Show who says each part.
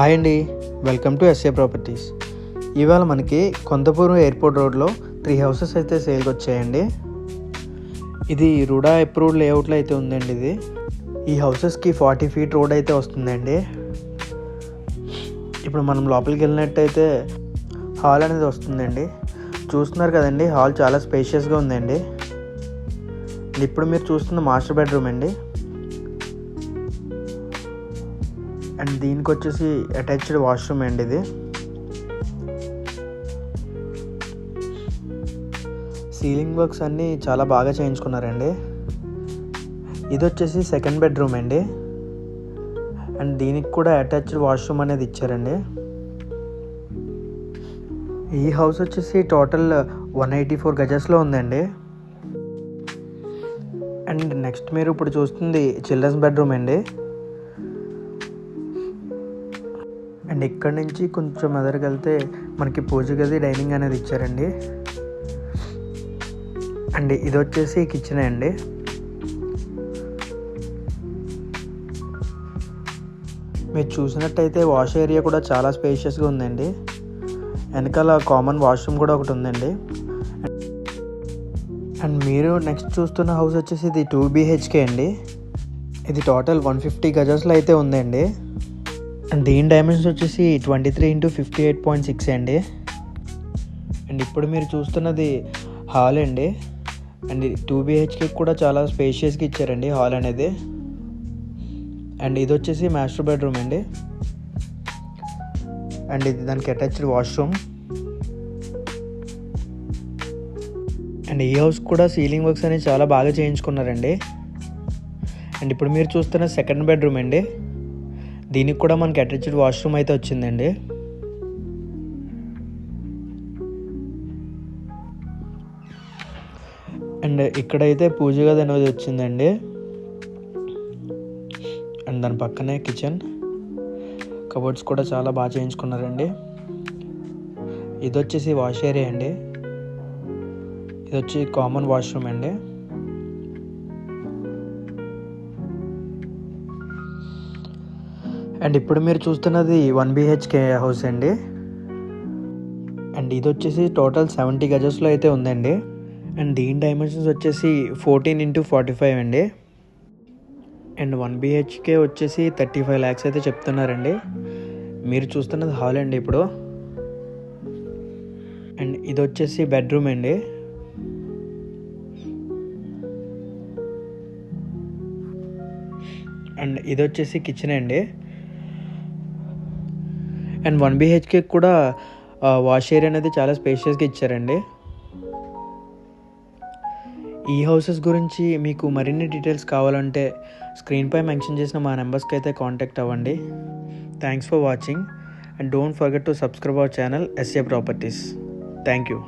Speaker 1: Hi అండి. Welcome to SA properties ఇవాళ మనకి కొంతపూర్ ఎయిర్పోర్ట్ రోడ్లో త్రీ హౌసెస్ అయితే సేల్కి వచ్చాయండి. ఇది రుడా అప్రూవ్డ్ లేఅవుట్లో అయితే ఉందండి ఇది. ఈ హౌసెస్కి ఫార్టీ ఫీట్ రోడ్ అయితే వస్తుందండి. ఇప్పుడు మనం లోపలికి వెళ్ళినట్టయితే హాల్ అనేది వస్తుందండి. చూస్తున్నారు కదండి హాల్ చాలా స్పేషియస్గా ఉందండి. ఇప్పుడు మీరు చూస్తున్న మాస్టర్ బెడ్రూమ్ అండి. అండ్ దీనికి వచ్చేసి అటాచ్డ్ వాష్రూమ్ అండి ఇది. సీలింగ్ వర్క్స్ అన్నీ చాలా బాగా చేయించుకున్నారండి. ఇది వచ్చేసి సెకండ్ బెడ్రూమ్ అండి. అండ్ దీనికి కూడా అటాచ్డ్ వాష్రూమ్ అనేది ఇచ్చారండి. ఈ హౌస్ వచ్చేసి టోటల్ వన్ ఎయిటీ ఫోర్ గజెస్లో ఉందండి. అండ్ నెక్స్ట్ మీరు ఇప్పుడు చూస్తుంది చిల్డ్రన్స్ బెడ్రూమ్ అండి. అండ్ ఇక్కడ నుంచి కొంచెం ఎదరికి వెళ్తే మనకి పూజ గది డైనింగ్ అనేది ఇచ్చారండి. అండ్ ఇది వచ్చేసి కిచెన్ అండి. మీరు చూసినట్టయితే వాష్ ఏరియా కూడా చాలా స్పేషియస్గా ఉందండి. వెనకాల కామన్ వాష్రూమ్ కూడా ఒకటి ఉందండి. అండ్ మీరు నెక్స్ట్ చూస్తున్న హౌస్ వచ్చేసి ఇది టూ బీహెచ్కే అండి. ఇది టోటల్ వన్ ఫిఫ్టీ గజాస్లో అయితే ఉందండి. దీని డైమెన్షన్స్ వచ్చేసి twenty three into fifty eight point six అండి. అండ్ ఇప్పుడు మీరు చూస్తున్నది హాల్ అండి. అండ్ టూ బీహెచ్కే కూడా చాలా స్పేషియస్గా ఇచ్చారండి హాల్ అనేది. అండ్ ఇది వచ్చేసి మాస్టర్ బెడ్రూమ్ అండి. అండ్ ఇది దానికి అటాచ్డ్ వాష్రూమ్ అండ్ ఈ హౌస్ కూడా సీలింగ్ వర్క్స్ అనేవి చాలా బాగా చేయించుకున్నారండి. అండ్ ఇప్పుడు మీరు చూస్తున్న సెకండ్ బెడ్రూమ్ అండి. దీనికి కూడా మనకి అటాచ్డ్ వాష్రూమ్ అయితే వచ్చిందండి. అండ్ ఇక్కడైతే పూజ గది అనేది వచ్చిందండి. అండ్ దాని పక్కనే కిచెన్. కబోర్డ్స్ కూడా చాలా బాగా చేయించుకున్నారండి. ఇది వచ్చేసి వాష్ ఏరియా అండి. ఇది వచ్చి కామన్ వాష్రూమ్ అండి. అండ్ ఇప్పుడు మీరు చూస్తున్నది వన్ బీహెచ్కే హౌస్ అండి. అండ్ ఇది వచ్చేసి టోటల్ సెవెంటీ గజెస్లో అయితే ఉందండి. అండ్ దీని డైమెన్షన్స్ వచ్చేసి ఫోర్టీన్ ఇంటూ ఫార్టీ ఫైవ్ అండి. అండ్ వన్ బీహెచ్కే వచ్చేసి థర్టీ ఫైవ్ ల్యాక్స్ అయితే చెప్తున్నారండి. మీరు చూస్తున్నది హాల్ అండి ఇప్పుడు. అండ్ ఇది వచ్చేసి బెడ్రూమ్ అండి. అండ్ ఇది వచ్చేసి కిచెన్ అండి. అండ్ వన్ బీహెచ్కే కూడా వాష్ ఏరియా అనేది చాలా స్పేషియస్గా ఇచ్చారండి. ఈ హౌసెస్ గురించి మీకు మరిన్ని డీటెయిల్స్ కావాలంటే స్క్రీన్పై మెన్షన్ చేసిన మా నెంబర్స్కి అయితే కాంటాక్ట్ అవ్వండి. Thanks for watching and don't forget to subscribe our channel S A properties. Thank you.